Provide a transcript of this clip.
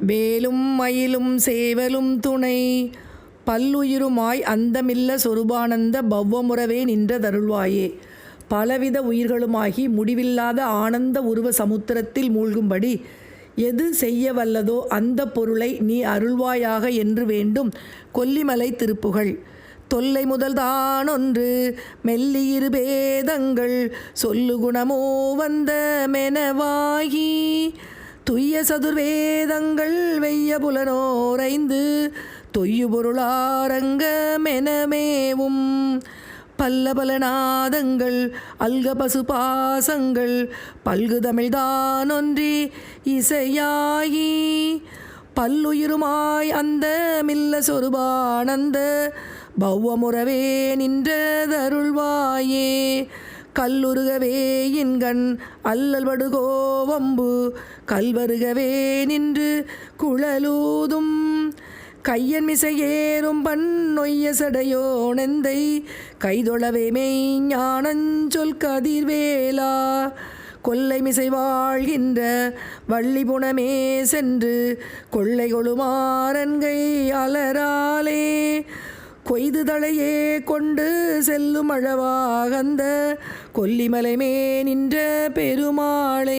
வேலும் மயிலும் சேவலும் துணை. பல்லுயிருமாய் அந்தமில்ல சொருபானந்த பவ்வமுறவே நின்ற தருள்வாயே பலவித உயிர்களுமாகி முடிவில்லாத ஆனந்த உருவ சமுத்திரத்தில் மூழ்கும்படி எது செய்ய வல்லதோ அந்த பொருளை நீ அருள்வாயாக என்று வேண்டும் கொல்லிமலை திருப்புகழ் தொல்லை முதல் தானொன்று மெல்லியிரு பேதங்கள். சொல்லு குணமோ வந்த மெனவாகி துய்ய சதுர்வேதங்கள் வெய்ய புலனோரைந்து தொய்யு பொருளாரங்க மெனமேவும். பல்ல பல நாதங்கள் அல்க பசு பாசங்கள் பல்கு தமிழ்தானொன்றி இசையாயி பல்லுயிருமாய் அந்த மில்ல சொருபானந்த பௌவமுறவே நின்றதருள்வாயே. கல்லுருகவே இன்கண் அல்லல் படுகோவம்பு கல்வருகவே நின்று குழலூதும். கையன் மிசையேறும் பண்ணொய்ய சடையோனெந்தை கைதொழவே மெய்ஞானஞ்சொல் கதிர்வேலா. கொல்லை மிசை வாழ்கின்ற வள்ளி புனமே சென்று கொள்ளை கொழுமாறன்கை அலராலே. கொய்துதலையே கொண்டு செல்லும் அழவாகந்த கொல்லிமலை மே நின்ற பெருமாளை.